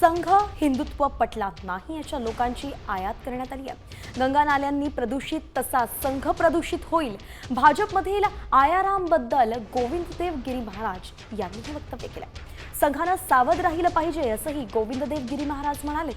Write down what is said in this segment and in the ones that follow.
संघ हिंदुत्व पटला नाही याच्या लोकांची आयात करण्यात आली आहे. गंगा नाल्यांनी प्रदूषित तसा संघ प्रदूषित होईल. भाजपमधील आयारामबद्दल गोविंददेव गिरी महाराज यांनी हे वक्तव्य केलं संघानं सावध राहिलं पाहिजे असंही गोविंददेव गिरी महाराज म्हणाले.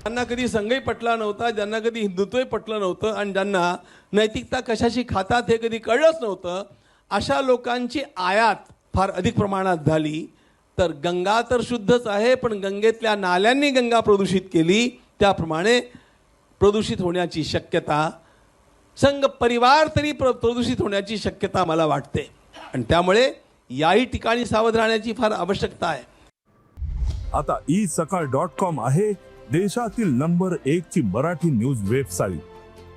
ज्यांना कधी संघही पटला नव्हता ज्यांना कधी हिंदुत्वही पटलं नव्हतं आणि ज्यांना नैतिकता कशाशी खातात हे कधी कळलंच नव्हतं अशा लोकांची आयात फार अधिक प्रमाणात झाली. तर गंगा तर शुद्धच आहे पण गंगेतल्या नाल्यांनी गंगा प्रदूषित केली. त्याप्रमाणे प्रदूषित होण्याची शक्यता संघ परिवार तरी प्र प्रदूषित होण्याची शक्यता मला वाटते. आणि त्यामुळे याही ठिकाणी सावध राहण्याची फार आवश्यकता आहे. आता ई सकाळ डॉट कॉम आहे देशातील नंबर एक ची मराठी न्यूज वेबसाईट.